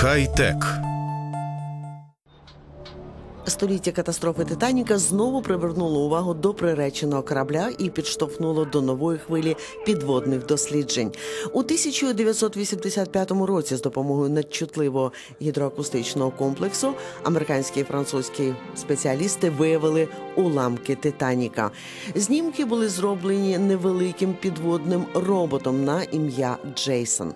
Хай-тек. Століття катастрофи Титаніка знову привернуло увагу до приреченого корабля і підштовхнуло до нової хвилі підводних досліджень. У 1985 році з допомогою надчутливого гідроакустичного комплексу американські і французькі спеціалісти виявили уламки Титаніка. Знімки були зроблені невеликим підводним роботом на ім'я Джейсон.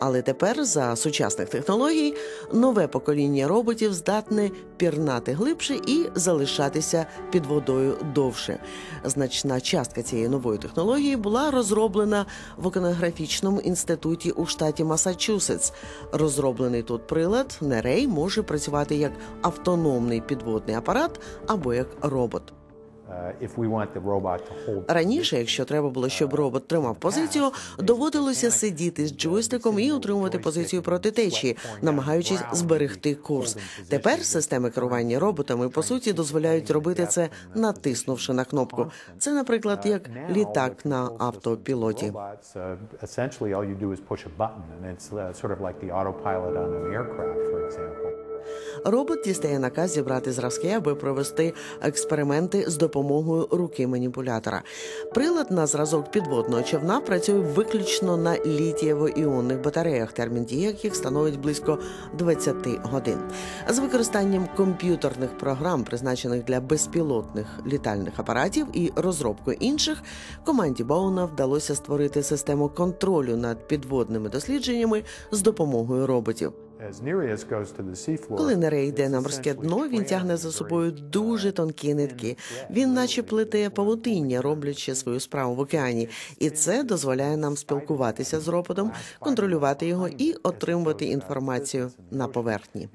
Але тепер за сучасних технологій нове покоління роботів здатне пірнати глибше і залишатися під водою довше. Значна частка цієї нової технології була розроблена в океанографічному інституті у штаті Масачусетс. Розроблений тут прилад Нерей може працювати як автономний підводний апарат або як робот. Uh, hold Раніше, якщо треба було, щоб робот тримав позицію, доводилося сидіти з джойстиком і утримувати позицію проти течії, намагаючись зберегти курс. Тепер системи керування роботами по суті дозволяють робити це, натиснувши на кнопку. Це, наприклад, як літак на автопілоті. uh, essentially all you do is push a button, and it's uh, sort of like the autopilot on an aircraft, for example. Робот дістає наказ зібрати зразки, аби провести експерименти з допомогою руки маніпулятора. Прилад на зразок підводного човна працює виключно на літієво-іонних батареях, термін дії яких становить близько 20 годин. З використанням комп'ютерних програм, призначених для безпілотних літальних апаратів, і розробкою інших, команді Боуна вдалося створити систему контролю над підводними дослідженнями з допомогою роботів. Коли Нерей йде на морське дно, він тягне за собою дуже тонкі нитки. Він, наче плете павутиння, роблячи свою справу в океані, і це дозволяє нам спілкуватися з роботом, контролювати його і отримувати інформацію на поверхні.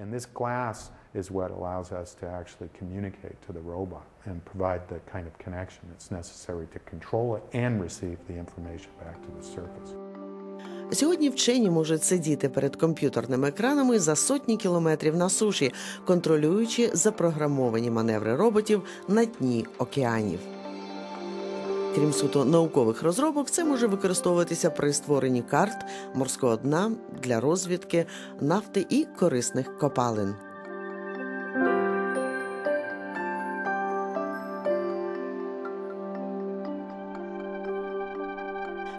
Is what allows us to actually communicate to the robot and provide the kind of connection that's necessary to control it and receive the information back to the surface. Сьогодні вчені можуть сидіти перед комп'ютерними екранами за сотні кілометрів на суші, контролюючи запрограмовані маневри роботів на дні океанів. Крім суто наукових розробок, це може використовуватися при створенні карт морського дна для розвідки, нафти і корисних копалин.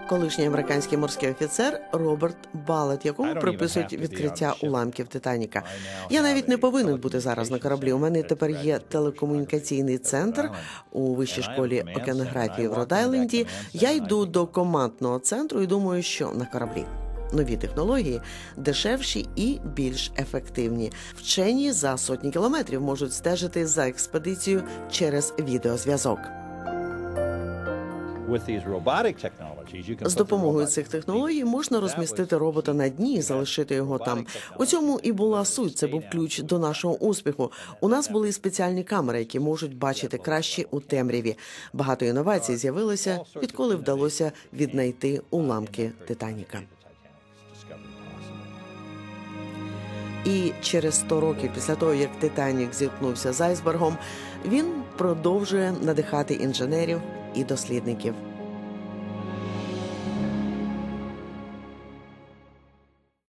Колишній американський морський офіцер Роберт Балет, якому приписують відкриття уламків Титаніка. Я навіть не повинен бути зараз на кораблі. У мене тепер є телекомунікаційний центр у вищій школі океанографії в Род-Айленді. Я йду до командного центру і думаю, що на кораблі. Нові технології дешевші і більш ефективні. Вчені за сотні кілометрів можуть стежити за експедицією через відеозв'язок. З допомогою цих технологій можна розмістити робота на дні і залишити його там. У цьому і була суть. Це був ключ до нашого успіху. У нас були спеціальні камери, які можуть бачити краще у темряві. Багато інновацій з'явилося, відколи вдалося віднайти уламки Титаніка. І через 100 років після того, як Титанік зіткнувся з айсбергом, він продовжує надихати інженерів і дослідників.